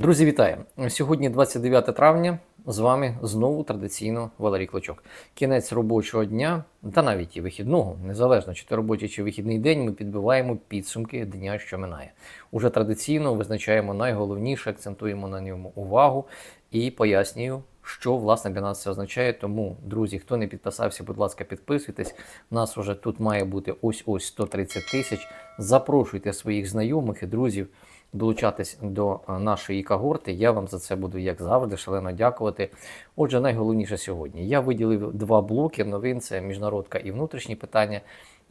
Друзі, вітаю! Сьогодні 29 травня. З вами знову традиційно Валерій Клочок. Кінець робочого дня та навіть і вихідного, незалежно чи то робочий чи вихідний день, ми підбиваємо підсумки дня, що минає. Уже традиційно визначаємо найголовніше, акцентуємо на ньому увагу і пояснюю, що власне для нас це означає. Тому, друзі, хто не підписався, будь ласка, підписуйтесь. Нас уже тут має бути ось ось 130 тисяч. Запрошуйте своїх знайомих і друзів долучатись до е, нашої когорти. Я вам за це буду, як завжди, шалено дякувати. Отже, найголовніше сьогодні. Я виділив два блоки новин: це міжнародка і внутрішні питання.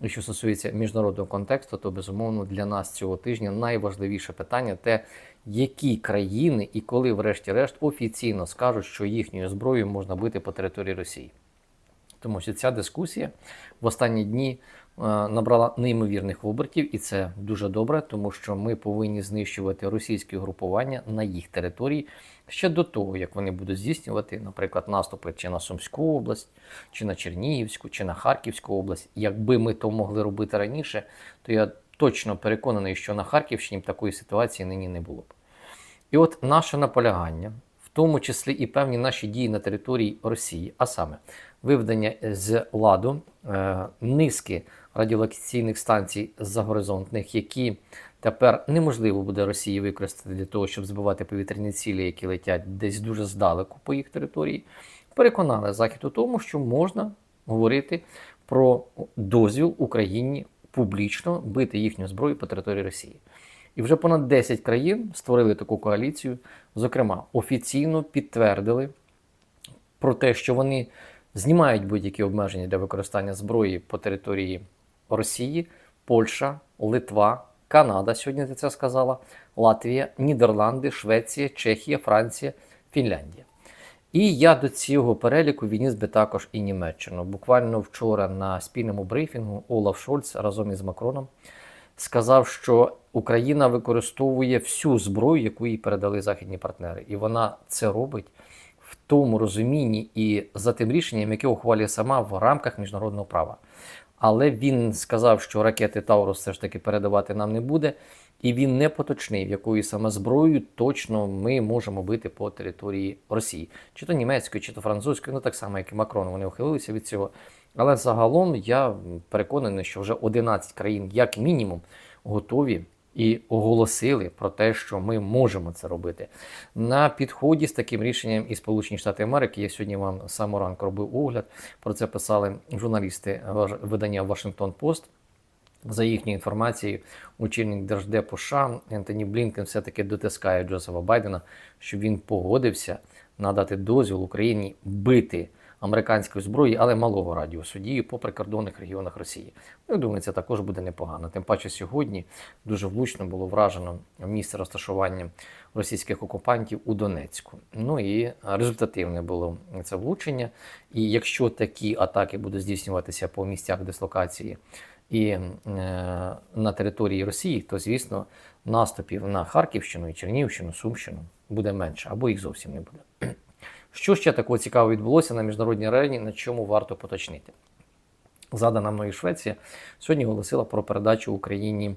І Що стосується міжнародного контексту, то безумовно для нас цього тижня найважливіше питання те, які країни і коли, врешті-решт, офіційно скажуть, що їхньою зброєю можна бити по території Росії. Тому що ця дискусія в останні дні набрала неймовірних обертів, і це дуже добре, тому що ми повинні знищувати російські групування на їх території ще до того, як вони будуть здійснювати, наприклад, наступи чи на Сумську область, чи на Чернігівську, чи на Харківську область. Якби ми то могли робити раніше, то я точно переконаний, що на Харківщині такої ситуації нині не було б. І от наше наполягання, в тому числі і певні наші дії на території Росії, а саме виведення з ладу е, низки радіолокаційних станцій загоризонтних, які тепер неможливо буде Росії використати для того, щоб збивати повітряні цілі, які летять десь дуже здалеку по їх території, переконали Захід у тому, що можна говорити про дозвіл Україні публічно бити їхню зброю по території Росії. І вже понад 10 країн створили таку коаліцію, зокрема, офіційно підтвердили про те, що вони знімають будь-які обмеження для використання зброї по території Росії, Польща, Литва, Канада, сьогодні ти це сказала, Латвія, Нідерланди, Швеція, Чехія, Франція, Фінляндія. І я до цього переліку відніс би також і Німеччину. Буквально вчора на спільному брифінгу Олаф Шольц разом із Макроном сказав, що Україна використовує всю зброю, яку їй передали західні партнери, і вона це робить в тому розумінні і за тим рішенням, яке ухвалює сама в рамках міжнародного права. Але він сказав, що ракети Таурус все ж таки передавати нам не буде, і він не поточнив, якою саме зброєю точно ми можемо бити по території Росії, чи то німецькою, чи то французькою, ну так само, як і Макрон, вони ухилилися від цього. Але загалом я переконаний, що вже 11 країн, як мінімум, готові і оголосили про те, що ми можемо це робити. На підході з таким рішенням і Сполучені Штати Америки. Я сьогодні вам самого ранку робив огляд. Про це писали журналісти видання Вашингтон Пост. За їхньою інформацією, очільник Держдепу США Ентоні Блінкен все-таки дотискає Джозефа Байдена, щоб він погодився надати дозвіл Україні бити американської зброї, але малого радіусу дії по прикордонних регіонах Росії. Ну, я думаю, це також буде непогано. Тим паче сьогодні дуже влучно було вражено місце розташування російських окупантів у Донецьку. Ну і результативне було це влучення. І якщо такі атаки будуть здійснюватися по місцях дислокації і е, на території Росії, то звісно наступів на Харківщину і Чернігівщину, Сумщину буде менше або їх зовсім не буде. Що ще такого цікавого відбулося на міжнародній арені, на чому варто поточнити? Задана мною Швеція сьогодні оголосила про передачу Україні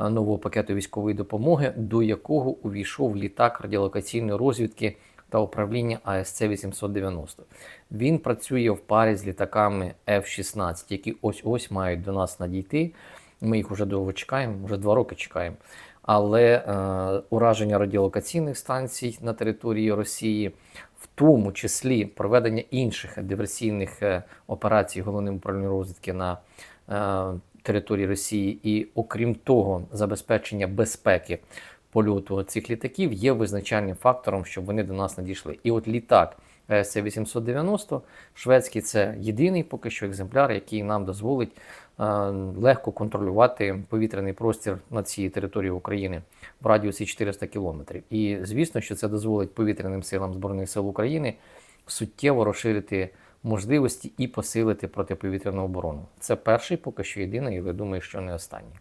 е, нового пакету військової допомоги, до якого увійшов літак радіолокаційної розвідки та управління АСЦ-890. Він працює в парі з літаками F-16, які ось-ось мають до нас надійти. Ми їх вже довго чекаємо, вже два роки чекаємо. Але е, ураження радіолокаційних станцій на території Росії, в тому числі проведення інших диверсійних е, операцій головним управлінням розвідки на е, території Росії, і окрім того, забезпечення безпеки польоту цих літаків є визначальним фактором, щоб вони до нас надійшли. І от літак с 890 шведський це єдиний поки що екземпляр, який нам дозволить е, легко контролювати повітряний простір на цій території України в радіусі 400 кілометрів. І звісно, що це дозволить повітряним силам Збройних сил України суттєво розширити можливості і посилити протиповітряну оборону. Це перший, поки що єдиний, але думаю, що не останній.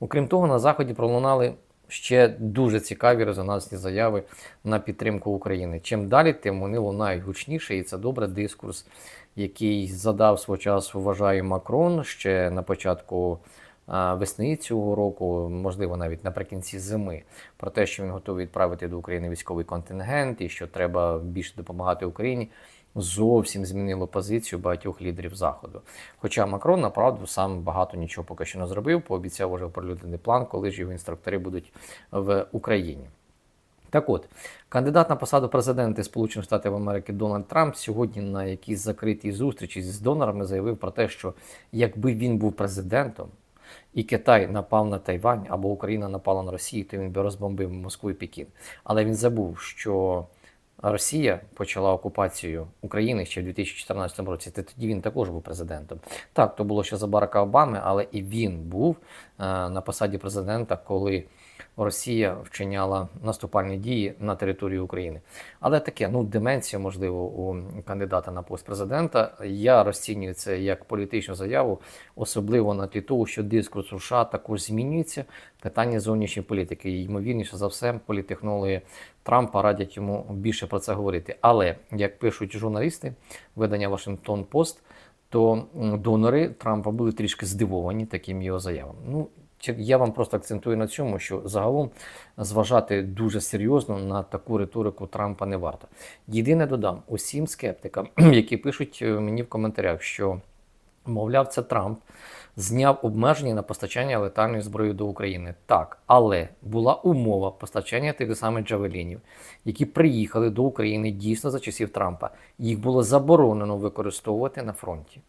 Окрім того, на заході пролунали ще дуже цікаві резонансні заяви на підтримку України. Чим далі, тим вони лунають гучніше, і це добре дискурс, який задав свого часу, вважаю, Макрон ще на початку весни цього року, можливо, навіть наприкінці зими, про те, що він готовий відправити до України військовий контингент і що треба більше допомагати Україні. Зовсім змінило позицію багатьох лідерів заходу. Хоча Макрон направду сам багато нічого поки що не зробив, пообіцяв уже оприлюднений план, коли ж його інструктори будуть в Україні. Так от, кандидат на посаду президента Сполучених Штатів Америки Дональд Трамп сьогодні на якійсь закритій зустрічі з донорами заявив про те, що якби він був президентом і Китай напав на Тайвань або Україна напала на Росію, то він би розбомбив Москву і Пекін. Але він забув, що Росія почала окупацію України ще в 2014 році. Тоді він також був президентом. Так, то було ще за Барака Обами, але і він був е, на посаді президента, коли Росія вчиняла наступальні дії на території України. Але таке, ну, деменція, можливо, у кандидата на пост президента. Я розцінюю це як політичну заяву, особливо на тлі того, що дискурс США також змінюється. Питання зовнішньої політики. І, ймовірніше за все, політехнологи Трампа радять йому більше про це говорити. Але як пишуть журналісти, видання Вашингтон Пост. То донори Трампа були трішки здивовані таким його заявам. Ну, я вам просто акцентую на цьому, що загалом зважати дуже серйозно на таку риторику Трампа не варто. Єдине додам усім скептикам, які пишуть е, мені в коментарях, що мовляв, це Трамп зняв обмеження на постачання летальної зброї до України. Так, але була умова постачання тих самих джавелінів, які приїхали до України дійсно за часів Трампа. Їх було заборонено використовувати на фронті.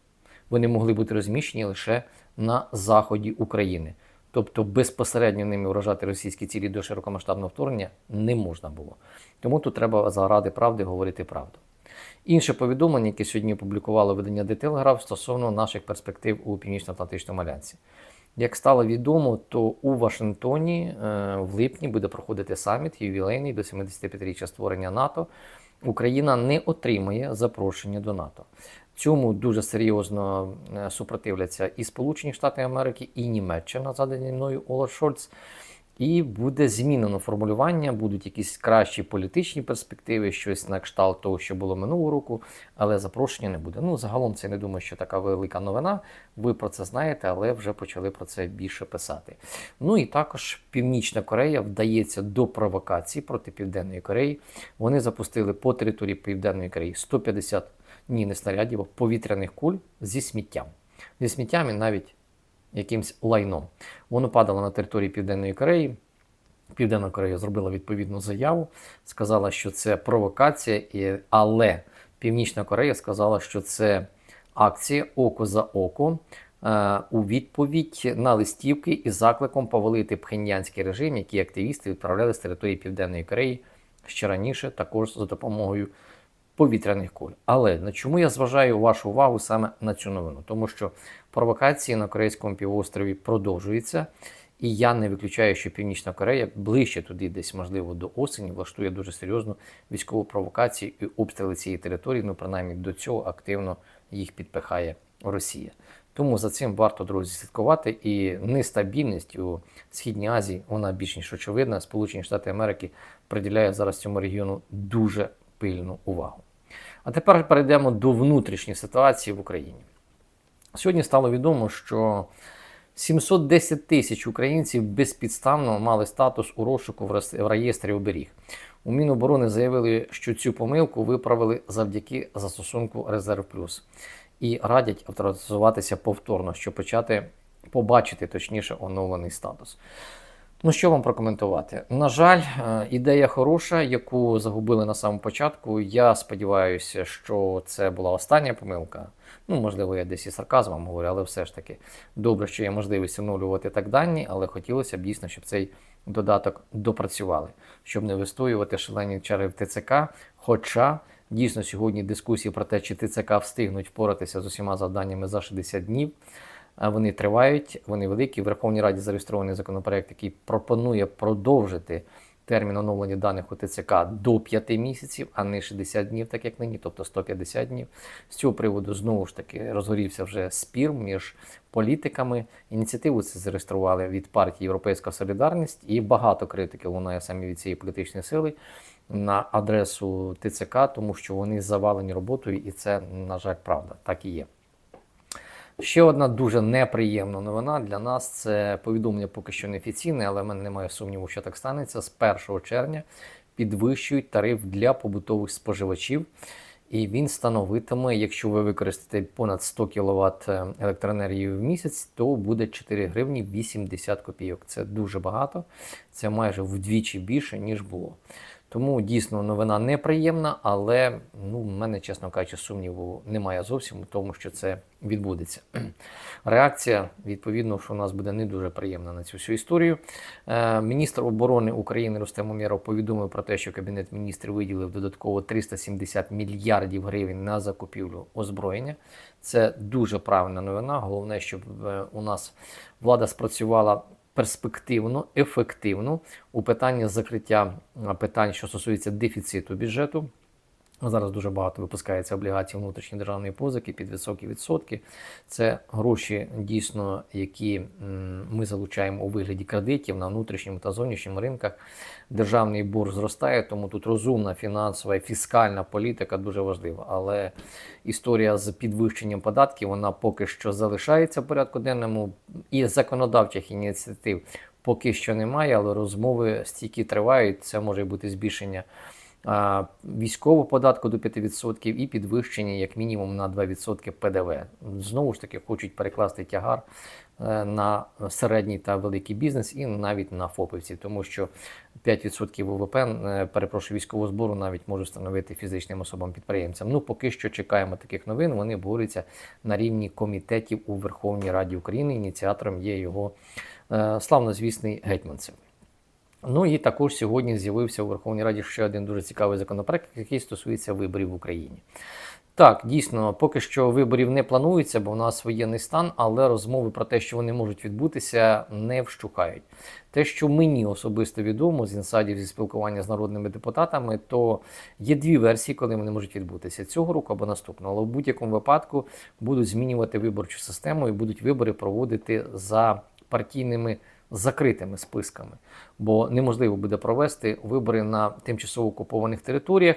Вони могли бути розміщені лише на заході України. Тобто безпосередньо ними вражати російські цілі до широкомасштабного вторгнення не можна було. Тому тут треба заради правди говорити правду. Інше повідомлення, яке сьогодні опублікувало видання The стосовно наших перспектив у Північно-Атлантичному альянсі. Як стало відомо, то у Вашингтоні е, в липні буде проходити саміт ювілейний до 75-річчя створення НАТО. Україна не отримає запрошення до НАТО. Цьому дуже серйозно е, супротивляться і Сполучені Штати Америки, і Німеччина, задані мною Олаф Шольц. І буде змінено формулювання, будуть якісь кращі політичні перспективи, щось на кшталт того, що було минулого року, але запрошення не буде. Ну, загалом це не думаю, що така велика новина. Ви про це знаєте, але вже почали про це більше писати. Ну і також Північна Корея вдається до провокацій проти Південної Кореї. Вони запустили по території Південної Кореї 150 ні, не снарядів, а повітряних куль зі сміттям. Зі сміттям і навіть якимсь лайном. Воно падало на території Південної Кореї. Південна Корея зробила відповідну заяву, сказала, що це провокація, але Північна Корея сказала, що це акція око за око е, у відповідь на листівки із закликом повалити пхеньянський режим, які активісти відправляли з території Південної Кореї ще раніше, також за допомогою повітряних куль. Але на чому я зважаю вашу увагу саме на цю новину? Тому що провокації на Корейському півострові продовжуються, і я не виключаю, що Північна Корея ближче туди, десь можливо до осені, влаштує дуже серйозну військову провокацію і обстріли цієї території. Ну, принаймні до цього активно їх підпихає Росія. Тому за цим варто друзі слідкувати. І нестабільність у Східній Азії вона більш ніж очевидна. Сполучені Штати Америки приділяють зараз цьому регіону дуже пильну увагу. А тепер перейдемо до внутрішньої ситуації в Україні. Сьогодні стало відомо, що 710 тисяч українців безпідставно мали статус у розшуку в реєстрі оберіг. У Міноборони заявили, що цю помилку виправили завдяки застосунку Резерв Плюс і радять авторизуватися повторно, щоб почати побачити точніше оновлений статус. Ну, що вам прокоментувати? На жаль, е, ідея хороша, яку загубили на самому початку. Я сподіваюся, що це була остання помилка. Ну, можливо, я десь і сарказмом говорю, але все ж таки добре, що є можливість оновлювати так дані, але хотілося б дійсно, щоб цей додаток допрацювали, щоб не вистоювати шалені черги в ТЦК. Хоча дійсно сьогодні дискусії про те, чи ТЦК встигнуть впоратися з усіма завданнями за 60 днів. Вони тривають, вони великі. В Верховній Раді зареєстрований законопроект, який пропонує продовжити термін оновлення даних у ТЦК до 5 місяців, а не 60 днів, так як нині, тобто 150 днів. З цього приводу знову ж таки розгорівся вже спір між політиками. Ініціативу це зареєстрували від партії Європейська Солідарність, і багато критики лунає саме від цієї політичної сили на адресу ТЦК, тому що вони завалені роботою, і це, на жаль, правда, так і є. Ще одна дуже неприємна новина для нас це повідомлення поки що неофіційне, але в мене немає сумніву, що так станеться. З 1 червня підвищують тариф для побутових споживачів. І він становитиме, якщо ви використаєте понад 100 кВт електроенергії в місяць, то буде 4 гривні 80 копійок. Це дуже багато, це майже вдвічі більше, ніж було. Тому дійсно новина неприємна, але ну, в мене, чесно кажучи, сумніву немає зовсім у тому, що це відбудеться. Реакція, відповідно, що у нас буде не дуже приємна на цю всю історію. Е, Міністр оборони України Рустем Умєров повідомив про те, що Кабінет міністрів виділив додатково 370 мільярдів гривень на закупівлю озброєння. Це дуже правильна новина. Головне, щоб е, у нас влада спрацювала перспективно, ефективно у питанні закриття питань, що стосується дефіциту бюджету. Зараз дуже багато випускається облігацій внутрішньої державної позики під високі відсотки. Це гроші, дійсно, які ми залучаємо у вигляді кредитів на внутрішньому та зовнішньому ринках. Державний борг зростає, тому тут розумна фінансова і фіскальна політика дуже важлива. Але історія з підвищенням податків вона поки що залишається в порядку денному і законодавчих ініціатив поки що немає, але розмови стільки тривають. Це може бути збільшення військового податку до 5% і підвищення як мінімум на 2% ПДВ. Знову ж таки, хочуть перекласти тягар е, на середній та великий бізнес і навіть на ФОПівці, тому що 5% ВВП, е, перепрошую, військового збору навіть можуть становити фізичним особам-підприємцям. Ну, поки що чекаємо таких новин. Вони обговорюються на рівні комітетів у Верховній Раді України. Ініціатором є його е, славнозвісний гетьманцев. Ну і також сьогодні з'явився у Верховній Раді ще один дуже цікавий законопроект, який стосується виборів в Україні. Так, дійсно, поки що виборів не планується, бо у нас воєнний стан, але розмови про те, що вони можуть відбутися, не вщухають. Те, що мені особисто відомо з інсайдів зі спілкування з народними депутатами, то є дві версії, коли вони можуть відбутися цього року або наступного. Але в будь-якому випадку будуть змінювати виборчу систему і будуть вибори проводити за партійними закритими списками, бо неможливо буде провести вибори на тимчасово окупованих територіях.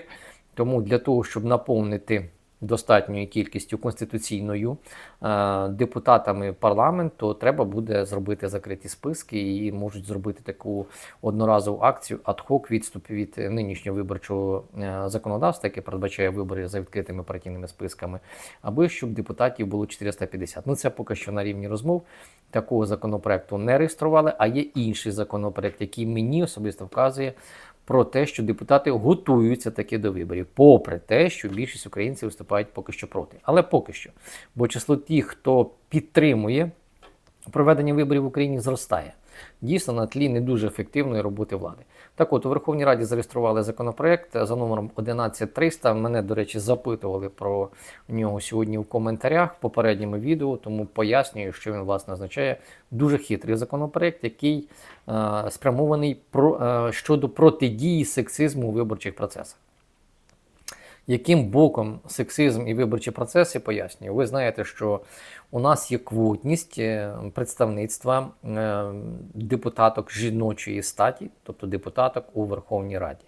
Тому для того, щоб наповнити достатньою кількістю конституційною е, депутатами парламенту, треба буде зробити закриті списки і можуть зробити таку одноразову акцію ад-хок відступ від нинішнього виборчого е, законодавства, яке передбачає вибори за відкритими партійними списками, аби щоб депутатів було 450. Ну це поки що на рівні розмов. Такого законопроекту не реєстрували, а є інший законопроект, який мені особисто вказує про те, що депутати готуються таки до виборів, попри те, що більшість українців виступають поки що проти. Але поки що. Бо число тих, хто підтримує проведення виборів в Україні, зростає. Дійсно, на тлі не дуже ефективної роботи влади. Так от, у Верховній Раді зареєстрували законопроект за номером 11300. Мене, до речі, запитували про нього сьогодні в коментарях в попередньому відео, тому пояснюю, що він власне означає. Дуже хитрий законопроект, який е, спрямований про, е, щодо протидії сексизму у виборчих процесах. Яким боком сексизм і виборчі процеси пояснює. Ви знаєте, що у нас є квотність е, представництва е, депутаток жіночої статі, тобто депутаток у Верховній Раді.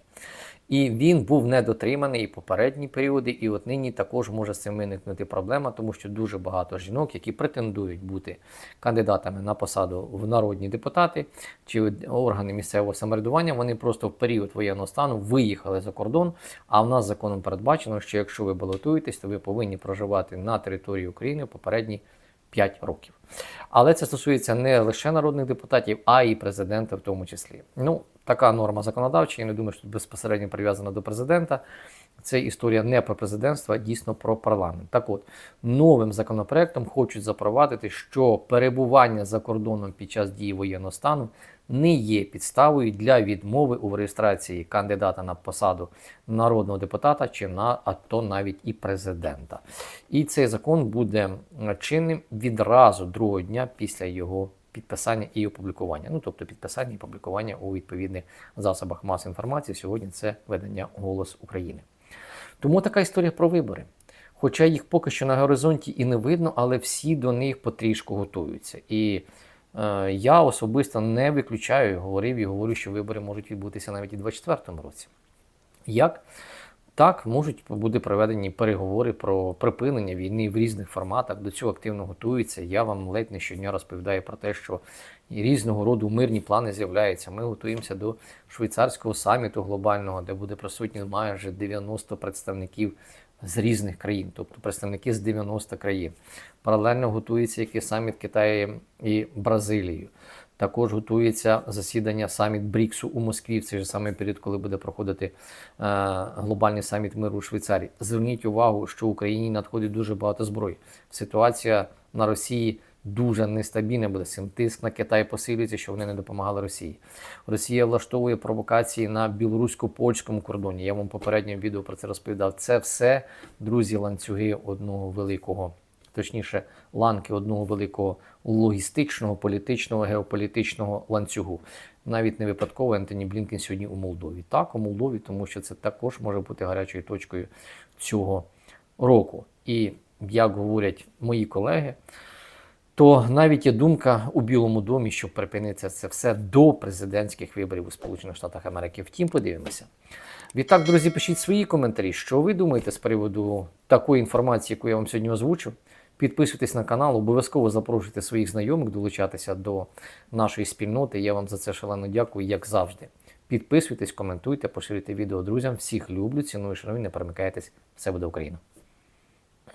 І він був недотриманий і попередні періоди, і от нині також може з цим виникнути проблема, тому що дуже багато жінок, які претендують бути кандидатами на посаду в народні депутати чи органи місцевого самоврядування, вони просто в період воєнного стану виїхали за кордон. А в нас законом передбачено, що якщо ви балотуєтесь, то ви повинні проживати на території України попередні 5 років. Але це стосується не лише народних депутатів, а й президента в тому числі. Ну, така норма законодавча. Я не думаю, що безпосередньо прив'язана до президента. Це історія не про президентство, а дійсно про парламент. Так от, новим законопроектом хочуть запровадити, що перебування за кордоном під час дії воєнного стану не є підставою для відмови у реєстрації кандидата на посаду народного депутата чи на а то навіть і президента. І цей закон буде чинним відразу другого дня після його підписання і опублікування. Ну, тобто підписання і публікування у відповідних засобах масової інформації. Сьогодні це видання Голос України. Тому така історія про вибори. Хоча їх поки що на горизонті і не видно, але всі до них потрішку готуються. І е, я особисто не виключаю, говорив і говорю, що вибори можуть відбутися навіть у 2024 році. Як? Так, можуть бути проведені переговори про припинення війни в різних форматах. До цього активно готуються. Я вам ледь не щодня розповідаю про те, що різного роду мирні плани з'являються. Ми готуємося до швейцарського саміту глобального, де буде присутні майже 90 представників з різних країн, тобто представники з 90 країн. Паралельно готується який саміт Китаю і Бразилії. Також готується засідання саміт Бріксу у Москві в цей же самий період, коли буде проходити е, глобальний саміт миру у Швейцарії. Зверніть увагу, що Україні надходить дуже багато зброї. Ситуація на Росії дуже нестабільна буде. Цим тиск на Китай посилюється, що вони не допомагали Росії. Росія влаштовує провокації на білорусько-польському кордоні. Я вам в попередньому відео про це розповідав. Це все, друзі, ланцюги одного великого точніше, ланки одного великого логістичного, політичного, геополітичного ланцюгу. Навіть не випадково Ентоні Блінкен сьогодні у Молдові. Так, у Молдові, тому що це також може бути гарячою точкою цього року. І як говорять мої колеги, то навіть є думка у Білому домі, що припиниться це все до президентських виборів у Сполучених Штатах Америки. Втім, подивимося. Відтак, друзі, пишіть свої коментарі, що ви думаєте з приводу такої інформації, яку я вам сьогодні озвучив. Підписуйтесь на канал, обов'язково запрошуйте своїх знайомих долучатися до нашої спільноти. Я вам за це шалено дякую, як завжди. Підписуйтесь, коментуйте, поширюйте відео друзям. Всіх люблю, ціную, шановні, не перемикайтесь. Все буде Україна!